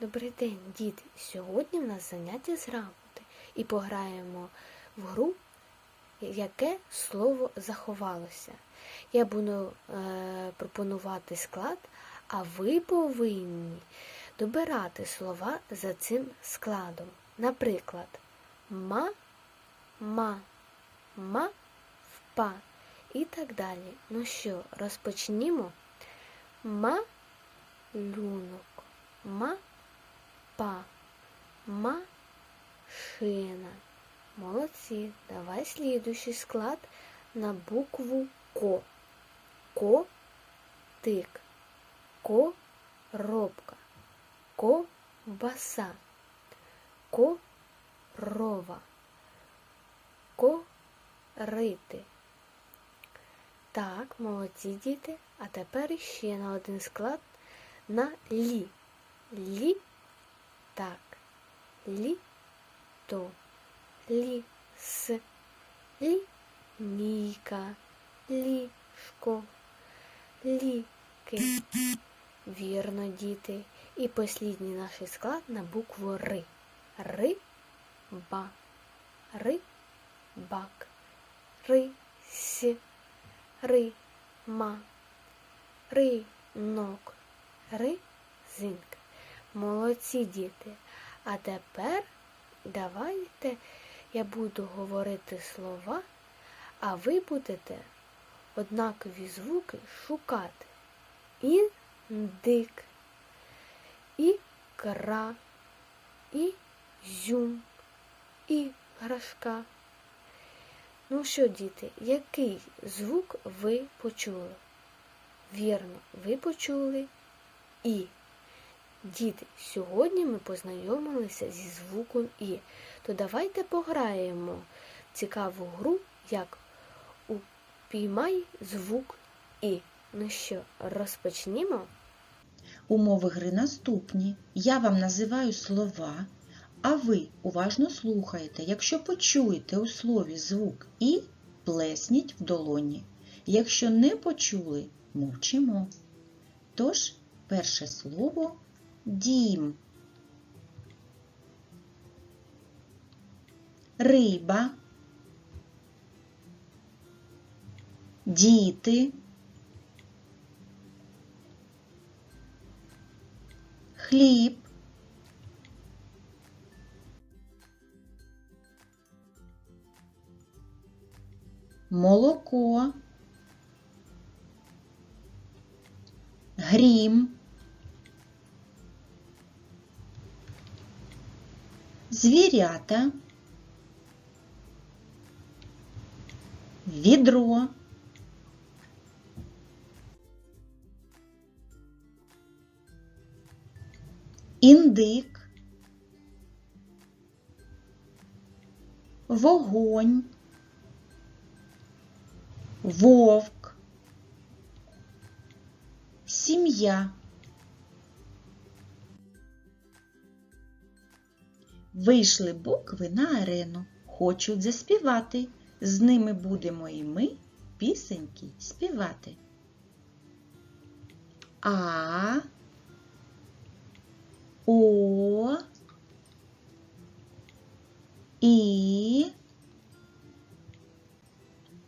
Добрий день, діти! Сьогодні в нас заняття з грамоти і пограємо в гру, яке слово заховалося. Я буду е, пропонувати склад, а ви повинні добирати слова за цим складом. Наприклад, ма, ма, ма, впа і так далі. Ну що, розпочнімо? Малюнок. Ма па, машина. Молодці. Давай слідуючий склад на букву Ко. Котик. Коробка. Ковбаса. Корова. Корити. Так, молодці діти. А тепер ще на один склад на лі. Лі так. Літо, ліс, лінійка, ліжко, ліки. Вірно, діти. І послідній наш склад на букву. Риба, рибак, рись, рима, ринок, ризинка. Молодці діти. А тепер давайте я буду говорити слова, а ви будете однакові звуки шукати. Індик, ікра, ізюм, іграшка. Ну що, діти, який звук ви почули? Вірно, ви почули І. Діти, сьогодні ми познайомилися зі звуком І. То давайте пограємо в цікаву гру, як упіймай звук І. Ну що, розпочнімо? Умови гри наступні. Я вам називаю слова, а ви уважно слухаєте. Якщо почуєте у слові звук І, плесніть в долоні. Якщо не почули, мовчимо. Тож, перше слово дім. Риба. Діти. Хліб. Молоко. Грім. Звірята. Відро. Індик. Вогонь. Вовк. Сім'я. Вийшли букви на арену, хочуть заспівати. З ними будемо і ми пісеньки співати. А, О, І,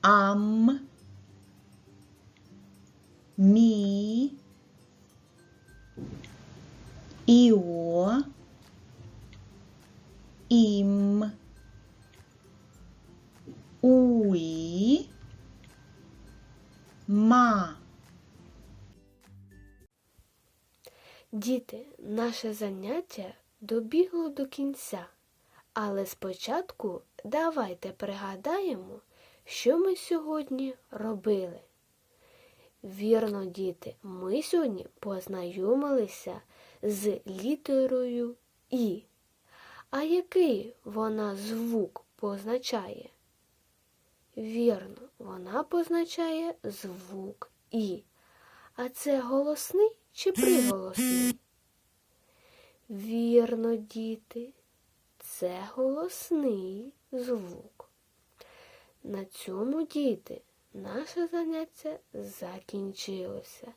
Ам, Мі, Іо, Уї, Ма. Діти, наше заняття добігло до кінця, але спочатку давайте пригадаємо, що ми сьогодні робили. Вірно, діти, ми сьогодні познайомилися з літерою І. А який вона звук позначає? Вірно, вона позначає звук І. А це голосний чи приголосний? Вірно, діти, це голосний звук. На цьому, діти, наше заняття закінчилося.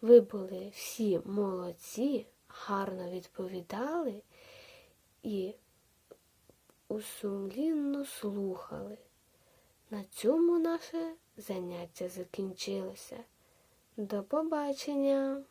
Ви були всі молодці, гарно відповідали і усумлінно слухали. На цьому наше заняття закінчилося. До побачення!